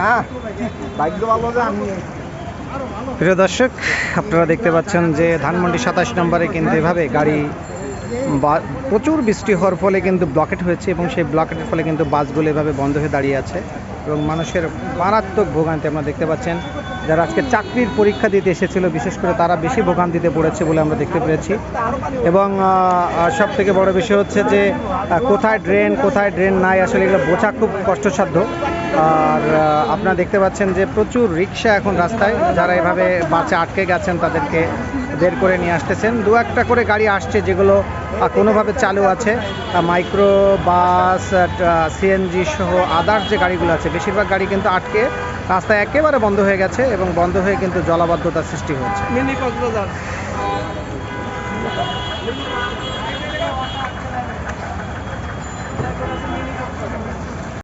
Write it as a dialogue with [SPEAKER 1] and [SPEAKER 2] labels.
[SPEAKER 1] না ভাগ্য ভালো
[SPEAKER 2] প্রিয় দর্শক, আপনারা দেখতে পাচ্ছেন যে ধানমন্ডি সাতাশ নম্বরে কিন্তু এভাবে গাড়ি প্রচুর বৃষ্টি হওয়ার ফলে কিন্তু ব্লকেট হয়েছে এবং সেই ব্লকেটের ফলে কিন্তু বাসগুলো এভাবে বন্ধ হয়ে দাঁড়িয়ে আছে এবং মানুষের মারাত্মক ভোগান্তি আপনারা দেখতে পাচ্ছেন। যারা আজকে চাকরির পরীক্ষা দিতে এসেছিল, বিশেষ করে তারা বেশি ভোগান্তিতে পড়েছে বলে আমরা দেখতে পেরেছি। এবং সব থেকে বড় বিষয় হচ্ছে যে কোথায় ড্রেন কোথায় ড্রেন নাই, আসলে এগুলো বোঝা খুব কষ্টসাধ্য। আর আপনারা দেখতে পাচ্ছেন যে প্রচুর রিক্সা এখন রাস্তায়, যারা এভাবে বাচ্চা আটকে গেছেন তাদেরকে বের করে নিয়ে আসতেছেন। দু একটা করে গাড়ি আসছে যেগুলো কোনোভাবে চালু আছে। মাইক্রো বাস সিএনজি সহ আদার্স যে গাড়িগুলো আছে, বেশিরভাগ গাড়ি কিন্তু আটকে রাস্তা একেবারে বন্ধ হয়ে গেছে এবং বন্ধ হয়ে কিন্তু জলাবদ্ধতার সৃষ্টি
[SPEAKER 1] হয়েছে।